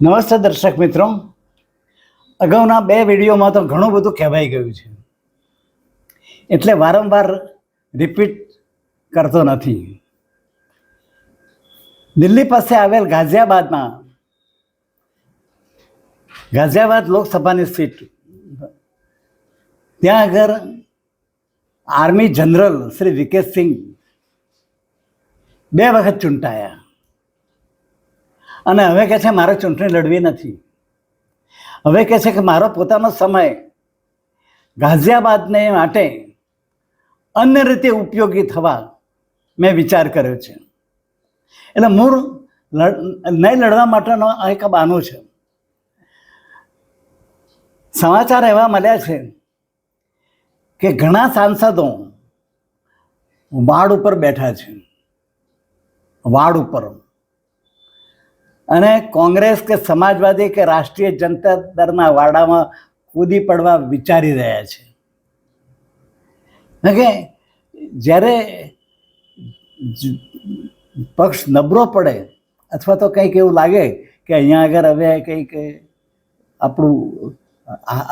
નમસ્તે દર્શક મિત્રો. અગાઉના બે વિડીયોમાં તો ઘણું બધું કહેવાઈ ગયું છે. એટલે વારંવાર રિપીટ કરતો નથી. દિલ્હી પાસે આવેલ ગાઝિયાબાદમાં, ગાઝિયાબાદ લોકસભાની સીટ, ત્યાં આગળ આર્મી જનરલ શ્રી વિકેશ સિંહ બે વખત ચૂંટાયા. અને હવે કહે છે, મારે ચૂંટણી લડવી નથી. હવે કહે છે કે, મારો પોતાનો સમય ગાઝિયાબાદને માટે અન્ય રીતે ઉપયોગી થવા મેં વિચાર કર્યો છે. એટલે મૂળ લડ, નહીં લડવા માટેનો આ એક બહાનું છે. સમાચાર એવા મળ્યા છે કે ઘણા સાંસદો વાડ ઉપર બેઠા છે. વાડ ઉપર. અને કોંગ્રેસ કે સમાજવાદી કે રાષ્ટ્રીય જનતા દળના વાડામાં કૂદી પડવા વિચારી રહ્યા છે. કે જ્યારે પક્ષ નબળો પડે, અથવા તો કંઈક એવું લાગે કે અહીંયા આગળ હવે કંઈક આપણું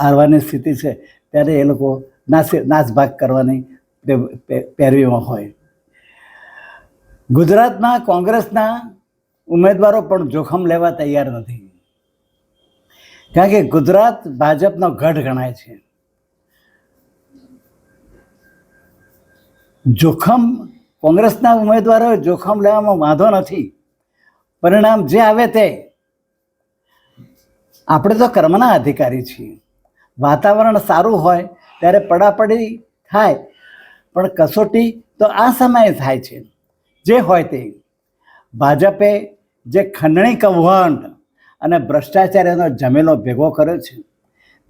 હારવાની સ્થિતિ છે, ત્યારે એ લોકો નાસ, નાસભાગ કરવાની પે- પે- પેરવીમાં હોય. ગુજરાતમાં કોંગ્રેસના ઉમેદવારો પણ જોખમ લેવા તૈયાર નથી. કારણ કે ગુજરાત ભાજપનો ગઢ ગણાય છે. જોખમ કોંગ્રેસના ઉમેદવારો જોખમ લેવામાં વાંધો નથી. પરિણામ જે આવે તે આપણે તો કર્મના અધિકારી છીએ. વાતાવરણ સારું હોય ત્યારે પડાપડી થાય, પણ કસોટી તો આ સમયે થાય છે. જે હોય તે. ભાજપે જે ખંડણી કૌભાંડ અને ભ્રષ્ટાચાર્યનો જમેલો ભેગો કર્યો છે,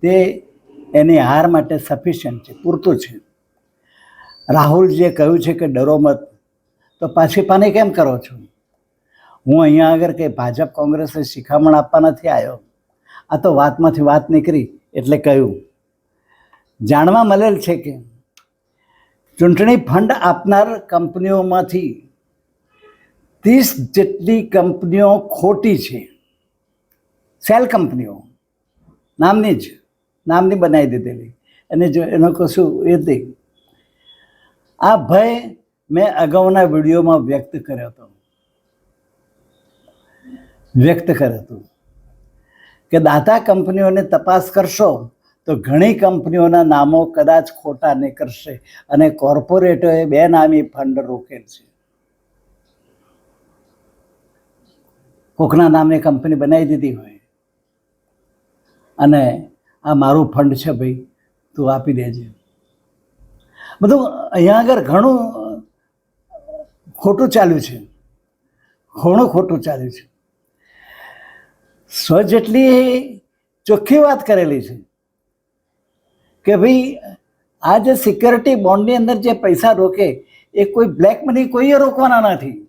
તે એની હાર માટે સફિશિયન્ટ છે, પૂરતું છે. રાહુલજીએ કહ્યું છે કે ડરો મત, તો પાછી પાની કેમ કરો છો? હું અહીંયા આગળ કે ભાજપ કોંગ્રેસને શિખામણ આપવા નથી આવ્યો. આ તો વાતમાંથી વાત નીકળી, એટલે કહ્યું. જાણવા મળેલ છે કે ચૂંટણી ફંડ આપનાર કંપનીઓમાંથી ત્રીસ જેટલી કંપનીઓ ખોટી છે. સેલ કંપનીઓ. નામની જ, નામની બનાવી દીધેલી. અને જો એનો કશું એ નહીં. આ ભય મેં અગાઉના વિડીયોમાં વ્યક્ત કર્યો હતો. વ્યક્ત કર્યો હતો. કે દાતા કંપનીઓને તપાસ કરશો તો ઘણી કંપનીઓના નામો કદાચ ખોટા નીકળશે અને કોર્પોરેટોએ બેનામી ફંડ રોકેલ છે. કોકના નામની કંપની બનાવી દીધી હોય. અને આ મારું ફંડ છે ભાઈ, તું આપી દેજે. બધું અહીંયા આગળ ઘણું ખોટું ચાલ્યું છે. ઘણું ખોટું ચાલ્યું છે. સ્વ જેટલી ચોખ્ખી વાત કરેલી છે કે ભાઈ, આ જે સિક્યોરિટી બોન્ડની અંદર જે પૈસા રોકે, એ કોઈ બ્લેક મની કોઈએ રોકવાના નથી.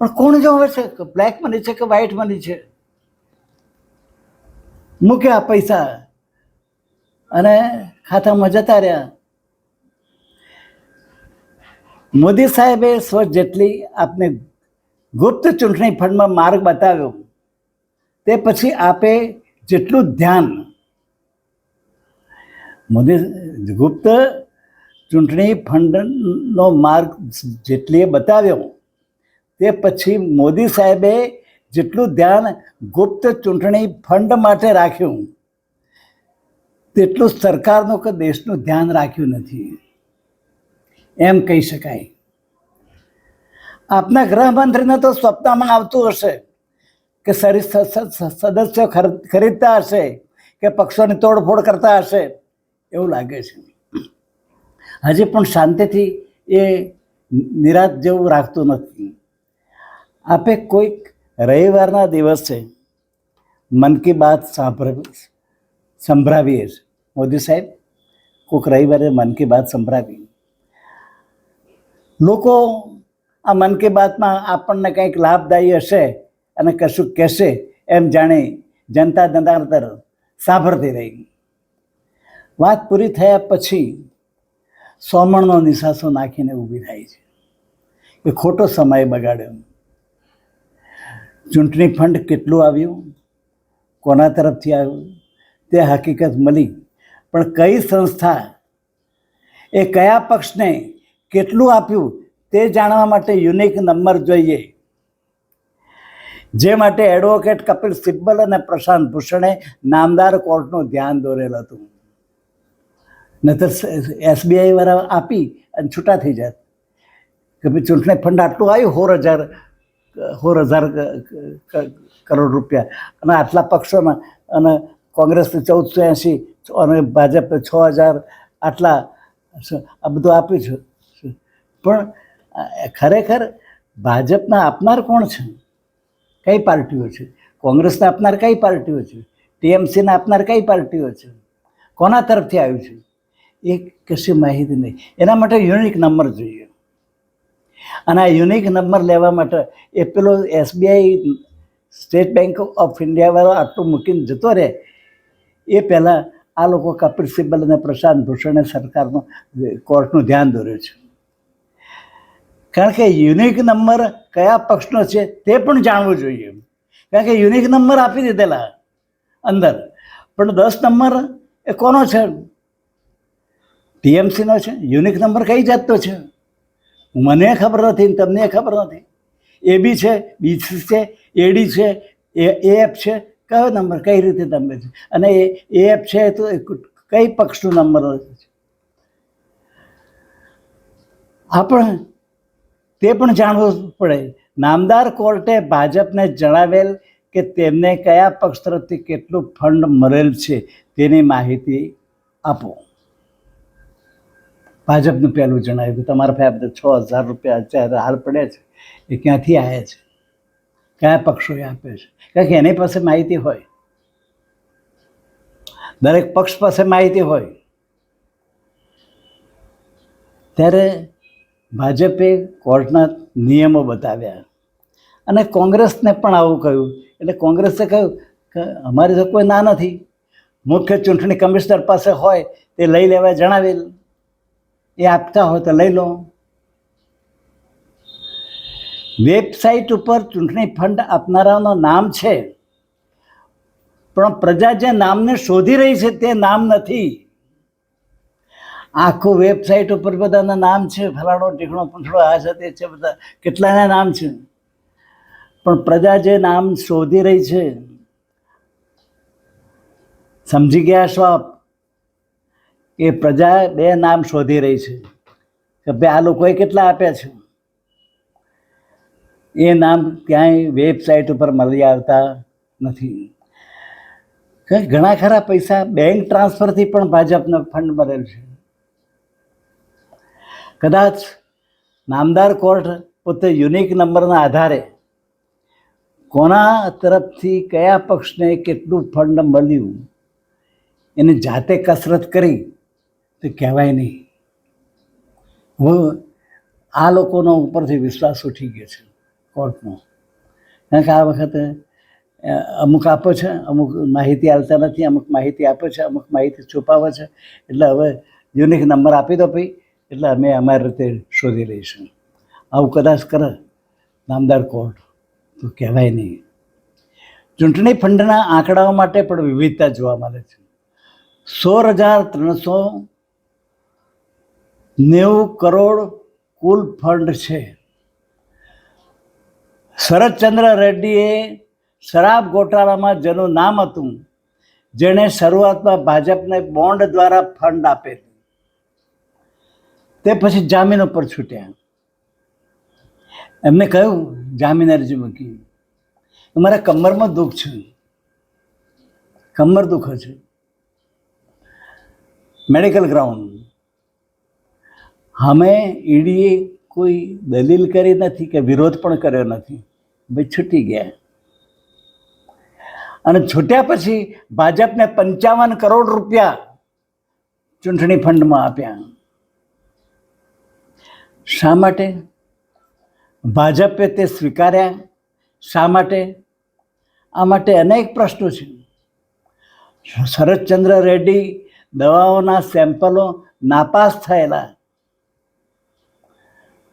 પણ કોણ જોવે છે? કે બ્લેક મની છે કે વ્હાઈટ મની છે? મૂક્યા પૈસા. અને ખાતામાં જતા રહ્યા. મોદી સાહેબે સ્વ જેટલી આપને ગુપ્ત ચૂંટણી ફંડમાં માર્ગ બતાવ્યો, તે પછી આપે જેટલું ધ્યાન. મોદી ગુપ્ત ચૂંટણી ફંડનો માર્ગ જેટલીએ બતાવ્યો તે પછી મોદી સાહેબે જેટલું ધ્યાન ગુપ્ત ચૂંટણી ફંડ માટે રાખ્યું, તેટલું સરકારનું કે દેશનું ધ્યાન રાખ્યું નથી. એમ કહી શકાય. આપના ગૃહમંત્રીને તો સ્વપ્નમાં આવતું હશે કે સરી સદસ્યો ખર- ખરીદતા હશે કે પક્ષોની તોડફોડ કરતા હશે, એવું લાગે છે. હજી પણ શાંતિથી એ નિરાશ જેવું રાખતું નથી. આપે કોઈક રવિવારના દિવસે મન કી બાત સાંભળવી સંભળાવીએ છે. મોદી સાહેબ, કોઈક રવિવારે મન કી બાત સંભળાવી લોકો આ મન કી બાતમાં આપણને કંઈક લાભદાયી હશે અને કશું કહેશે એમ જાણી જનતા જનાર્દન સાંભળતી રહી. વાત પૂરી થયા પછી સોમણનો નિશાસો નાખીને ઊભી થાય છે. કે ખોટો સમય બગાડ્યો. ચૂંટણી ફંડ કેટલું આવ્યું? કોના તરફથી આવ્યું? તે હકીકત મળી. પણ કઈ સંસ્થા એ કયા પક્ષને કેટલું આપ્યું તે જાણવા માટે યુનિક નંબર જોઈએ. જે માટે એડવોકેટ કપિલ સિબ્બલ અને પ્રશાંત ભૂષણે નામદાર કોર્ટનું ધ્યાન દોરેલ હતું. નહીતર એસબીઆઈ વાળા આપી અને છૂટા થઈ જાત કે ભાઈ ચૂંટણી ફંડ આટલું આવ્યું, હોર હજાર સોળ હજાર કરોડ રૂપિયા. અને આટલા પક્ષોમાં અને કોંગ્રેસને ચૌદસો એંશી અને ભાજપે છ હજાર આટલા આ બધું આપ્યું છે. પણ ખરેખર ભાજપના આપનાર કોણ છે? કઈ પાર્ટીઓ છે? કોંગ્રેસને આપનાર કઈ પાર્ટીઓ છે? ટીએમસીને આપનાર કઈ પાર્ટીઓ છે? કોના તરફથી આવ્યું છે? એ કશી માહિતી નહીં. એના માટે યુનિક નંબર જોઈએ. અને આ યુનિક નંબર લેવા માટે એ પેલો એસબીઆઈ સ્ટેટ બેંક ઓફ ઇન્ડિયાવાળો આટલું મૂકીને જતો રહે, એ પહેલાં આ લોકો કપિલ સિબ્બલ અને પ્રશાંત ભૂષણે સરકારનું કોર્ટનું ધ્યાન દોર્યું છે. કારણ કે યુનિક નંબર કયા પક્ષનો છે તે પણ જાણવું જોઈએ કારણ કે યુનિક નંબર આપી દીધેલા અંદર, પણ દસ નંબર એ કોનો છે? ટીએમસીનો છે. યુનિક નંબર કઈ જાતનો છે? મને ખબર નથી ને તમને ખબર નથી. એ બી છે બીસી છે એડી છે, એ એફ છે. કયો નંબર, કઈ રીતે નંબર છે? અને એ એફ છે તો કઈ પક્ષનો નંબર છે? આપણે તે પણ જાણવું પડે. નામદાર કોર્ટે ભાજપને જણાવેલ કે તેમને કયા પક્ષ તરફથી કેટલું ફંડ મળેલ છે તેની માહિતી આપો. ભાજપનું પહેલું જણાવ્યું કે તમારા પાસે છ હજાર રૂપિયા અત્યારે હાલ પડ્યા છે, એ ક્યાંથી આવે છે? કયા પક્ષોએ આપે છે? કારણ કે એની પાસે માહિતી હોય. દરેક પક્ષ પાસે માહિતી હોય. ત્યારે ભાજપે કોર્ટના નિયમો બતાવ્યા. અને કોંગ્રેસને પણ આવું કહ્યું. એટલે કોંગ્રેસે કહ્યું કે અમારી તો કોઈ ના નથી. મુખ્ય ચૂંટણી કમિશનર પાસે હોય તે લઈ લેવા જણાવેલ. એ આપતા હોય તો લઈ લો. વેબસાઇટ ઉપર ચૂંટણી ફંડ આપનારાનું નામ છે. પણ પ્રજા જે નામને શોધી રહી છે તે નામ નથી. આખું વેબસાઇટ ઉપર બધાના નામ છે. ફલાણો ટીકણો પૂંછડો, આ છે, તે છે, બધા કેટલાના નામ છે. પણ પ્રજા જે નામ શોધી રહી છે. સમજી ગયા છો આપ? એ પ્રજા બે નામ શોધી રહી છે કે ભાઈ આ લોકોએ કેટલા આપ્યા છે? એ નામ ક્યાંય વેબસાઇટ ઉપર મળી આવતા નથી. ઘણા ખરા પૈસા બેંક ટ્રાન્સફરથી પણ ભાજપને ફંડ મળેલ છે. કદાચ નામદાર કોર્ટ પોતે યુનિક નંબરના આધારે કોના તરફથી કયા પક્ષને કેટલું ફંડ મળ્યું, એને જાતે કસરત કરી તો કહેવાય નહીં. હું આ લોકોનો ઉપરથી વિશ્વાસ ઉઠી ગયો છે કોર્ટનો. કારણ કે આ વખતે અમુક આપે છે, અમુક માહિતી આપતા નથી, અમુક માહિતી આપે છે, અમુક માહિતી છુપાવે છે. એટલે હવે યુનિક નંબર આપી દો ભાઈ, એટલે અમે અમારી રીતે શોધી લઈશું. આવું કદાચ કરે નામદાર કોર્ટ, તો કહેવાય નહીં. ચૂંટણી ફંડના આંકડાઓ માટે પણ વિવિધતા જોવા મળે છે. સોળ હજાર ત્રણસો નેવું કરોડ કુલ ફંડ છે. શરદચંદ્ર રેડ્ડીએ શરાબ ગોટાળામાં જેનું નામ હતું, જેણે શરૂઆતમાં ભાજપને બોન્ડ દ્વારા ફંડ આપે તે પછી જામીન ઉપર છૂટ્યા. એમને કહ્યું, જામીન અરજી મૂકી. અમારા કમરમાં દુઃખ છે. કમર દુઃખ છે મેડિકલ ગ્રાઉન્ડ. અમે ઈડીએ કોઈ દલીલ કરી નથી કે વિરોધ પણ કર્યો નથી. ભાઈ છૂટી ગયા. અને છૂટ્યા પછી ભાજપને પંચાવન કરોડ રૂપિયા ચૂંટણી ફંડમાં આપ્યા. શા માટે? ભાજપે તે સ્વીકાર્યા. શા માટે? આ માટે અનેક પ્રશ્નો છે. શરદચંદ્ર રેડ્ડી દવાઓના સેમ્પલો નાપાસ થયેલા.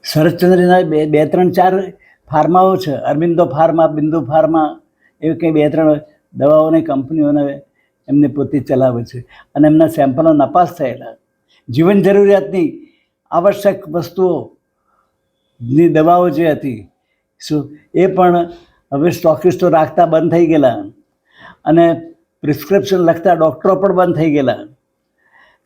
શરદચંદ્રના બે બે ત્રણ ચાર ફાર્માઓ છે. અરવિંદો ફાર્મા, બિંદુ ફાર્મા, એવી કંઈ બે ત્રણ દવાઓની કંપનીઓને એમને પોતે ચલાવે છે. અને એમના સેમ્પલો નપાસ થયેલા. જીવન જરૂરિયાતની આવશ્યક વસ્તુઓની દવાઓ જે હતી, શું એ પણ હવે સ્ટોકિસ્ટો રાખતા બંધ થઈ ગયેલા. અને પ્રિસ્ક્રિપ્શન લખતા ડૉક્ટરો પણ બંધ થઈ ગયેલા.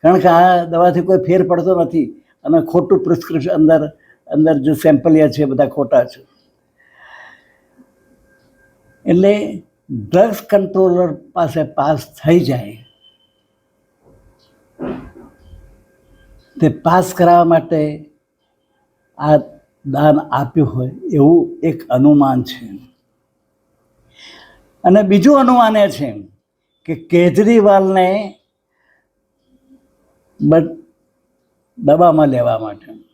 કારણ કે આ દવાથી કોઈ ફેર પડતો નથી. અને ખોટું પ્રિસ્ક્રિપ્શન અંદર અંદર જો સેમ્પલિયા છે, બધા ખોટા છે. એટલે ડ્રગ્સ કંટ્રોલર પાસે પાસ થઈ જાય, તે પાસ કરાવવા માટે આ દાન આપ્યું હોય એવું એક અનુમાન છે. અને બીજું અનુમાન એ છે કે કેજરીવાલને બ- દબામાં લેવા માટે.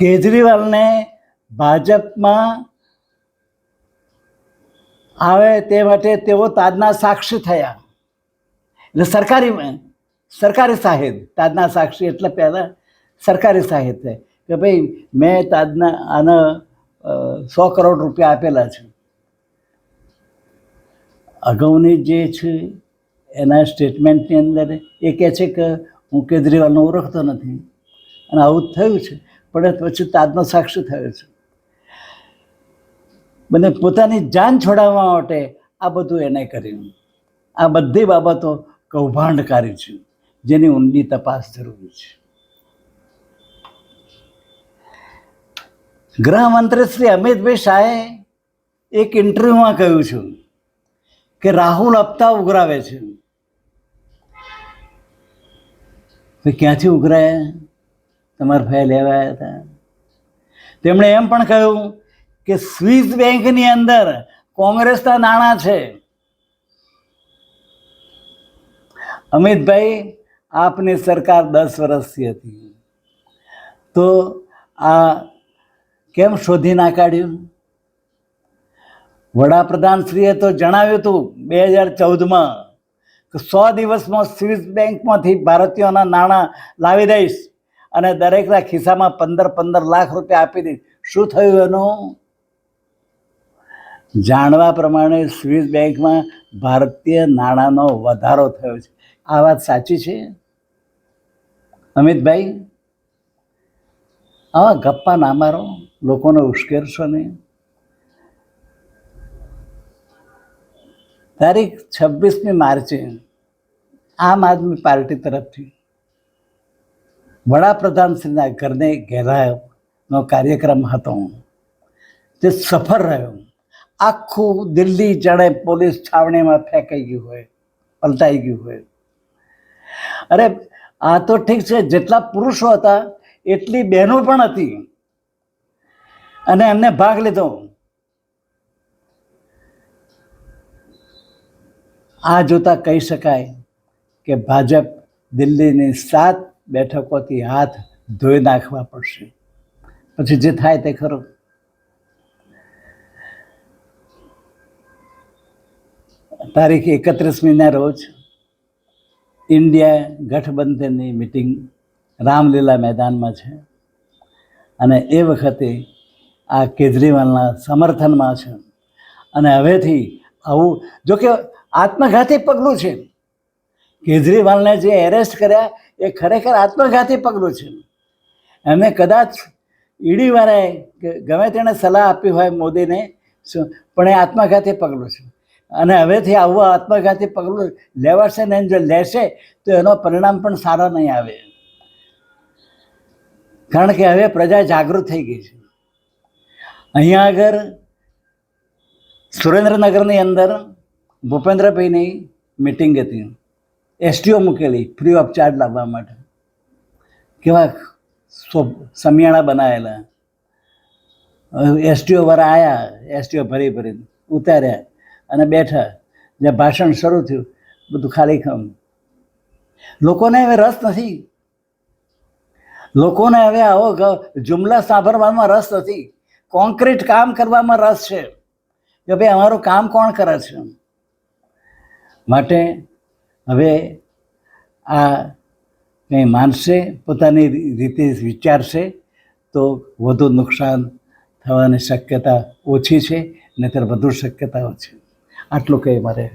કેજરીવાલને ભાજપમાં આવે તે માટે તેઓ તાજના સાક્ષી થયા. એટલે સરકારી સરકારી સાહિત્ય તાજના સાક્ષી એટલે પહેલાં સરકારી સાહિત્ય કે ભાઈ, મેં તાજના આના સો કરોડ રૂપિયા આપેલા છે. અગાઉની જે છે, એના સ્ટેટમેન્ટની અંદર એ કહે છે કે હું કેજરીવાલને ઓળખતો નથી. અને આવું થયું છે. પણ પછી તાજનો સાક્ષી થયો છે. મને પોતાની જાન છોડાવવા માટે આ બધું એને કર્યું. આ બધી બાબતો કૌભાંડકારી છે, જેની ઊંડી તપાસ જરૂરી છે. ગૃહમંત્રી શ્રી અમિતભાઈ શાહે એક ઇન્ટરવ્યુમાં કહ્યું છે કે રાહુલ હપ્તા ઉઘરાવે છે. ક્યાંથી ઉઘરાયા? તમારા ભાઈ લેવા આવ્યા હતા. તેમણે એમ પણ કહ્યું કે સ્વિસ બેંકની અંદર કોંગ્રેસના નાણાં છે. અમિતભાઈ, આપની સરકાર દસ વર્ષથી હતી. તો આ કેમ શોધી ના કાઢ્યું વડાપ્રધાનશ્રીએ તો જણાવ્યું હતું બે હજાર ચૌદમાં કે સો દિવસમાં સ્વિસ બેંકમાંથી ભારતીયોના નાણાં લાવી દઈશ. અને દરેકના ખિસ્સામાં પંદર પંદર લાખ રૂપિયા આપી દીધી શું થયું એનું? જાણવા પ્રમાણે સ્વિસ બેંકમાં ભારતીય નાણાંનો વધારો થયો છે. આ વાત સાચી છે? અમિતભાઈ? આવા ગપ્પા ના મારો, લોકોને ઉશ્કેરશો નહીં તારીખ છવ્વીસમી માર્ચે આમ આદમી પાર્ટી તરફથી વડાપ્રધાનશ્રીના ઘરને ઘેરાનો કાર્યક્રમ હતો. તે સફળ રહ્યો. આખું દિલ્હી જાણે પોલીસ છાવણીમાં ફેંકાઈ ગયું હોય, પલટાઈ ગયું હોય. અરે, આ તો ઠીક છે, જેટલા પુરુષો હતા, એટલી બહેનો પણ હતી. અને એમને ભાગ લીધો. આ જોતા કહી શકાય કે ભાજપ દિલ્હીની સાત બેઠકોથી હાથ ધોઈ નાખવા પડશે. પછી જે થાય તે ખરું. તારીખ એકત્રીસમીના રોજ ઇન્ડિયા ગઠબંધનની મિટિંગ રામલીલા મેદાનમાં છે. અને એ વખતે આ કેજરીવાલના સમર્થનમાં છે. અને હવેથી આવું, જોકે આત્મઘાતી પગલું છે. કેજરીવાલને જે એરેસ્ટ કર્યા, એ ખરેખર આત્મઘાતી પગલું છે. અને કદાચ ઈડીવાળાએ ગમે તેણે સલાહ આપી હોય મોદીને શું પણ એ આત્મઘાતી પગલું છે. અને હવેથી આવું આત્મઘાતી પગલું લેવાશે ને જો લેશે, તો એનો પરિણામ પણ સારો નહીં આવે. કારણ કે હવે પ્રજા જાગૃત થઈ ગઈ છે. અહીંયા આગળ સુરેન્દ્રનગરની અંદર ભૂપેન્દ્રભાઈની મિટિંગ હતી. એસટીઓ મૂકેલી ફ્રી ઓફ ચાર્જ લાવવા માટે. કેવા સમિયાણા બનાવેલા એસટીઓ વાળા આવ્યા એસટીઓ ભરી ભરીને ઉતાર્યા અને બેઠા. જ્યાં ભાષણ શરૂ થયું, બધું ખાલી ખમ. લોકોને હવે રસ નથી. લોકોને હવે આવો જુમલા સાંભળવામાં રસ નથી. કોન્ક્રીટ કામ કરવામાં રસ છે. કે ભાઈ, અમારું કામ કોણ કરે છે? માટે હવે આ કંઈ માનશે, પોતાની રીતે વિચારશે, તો વધુ નુકસાન થવાની શક્યતા ઓછી છે, નહીતર વધુ શક્યતાઓ છે. આટલું કંઈ મારે.